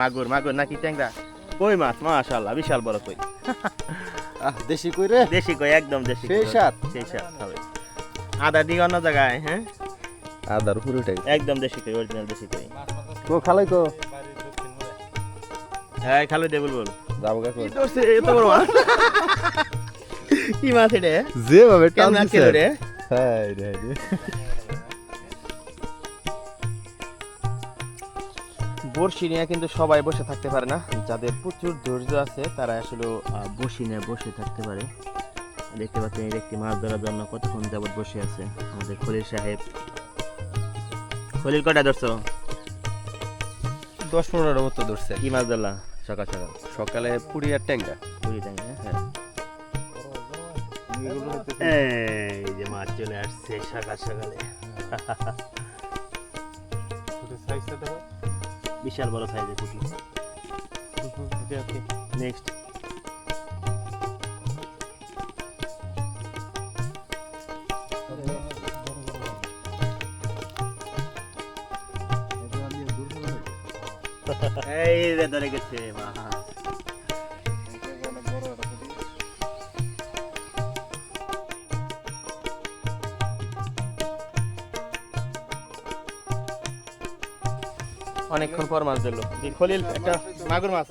মাগুর মাগুর নাকি ট্যাংরা? কই মাছ? মাশাআল্লাহ বিশাল বড় কই। আহ দেশি কই রে? দেশি কই একদম দেশি সেই কই। স্বাদ। সেই স্বাদ হবে। আদা দিকে অন্য জায়গায় হ্যাঁ? আদার পুরোটাই। একদম দেশি কই অরিজিনাল দেশি কই। কো খালাই কো। হ্যাঁ খালো দে বল বল। যাব কি ধরছে এত বড় মাছ? কি মাছ এটা? যেভাবে ছিল রে হ্যাঁ রে বড়শি নিয়ে কিন্তু সবাই বসে থাকতে পারে না। যাদের প্রচুর ধৈর্য আছে তারা আসলে বড়শি নিয়ে বসে থাকতে পারে। দেখতে পাচ্ছেন এই ব্যক্তি মাছ ধরার জন্য কতক্ষণ যাবত বসে আছে। আমাদের খলিল সাহেব। খলিল কটা ধরছো? দশ পনেরোর মতো ধরছে। কি মাছ ধরলা? সকাল সকাল। সকালে পুরি আর ট্যাংরা। পুরি ট্যাংরা হ্যাঁ। এই যে মাছ চলে আসছে সকাল সকালে। বিশাল বড় সাইজের পুঁটি ওকে ওকে নেক্সট এই রে ধরে গেছে মাছ অনেকক্ষণ পর মাছ ধরলো। খলিল একটা মাগুর মাছ।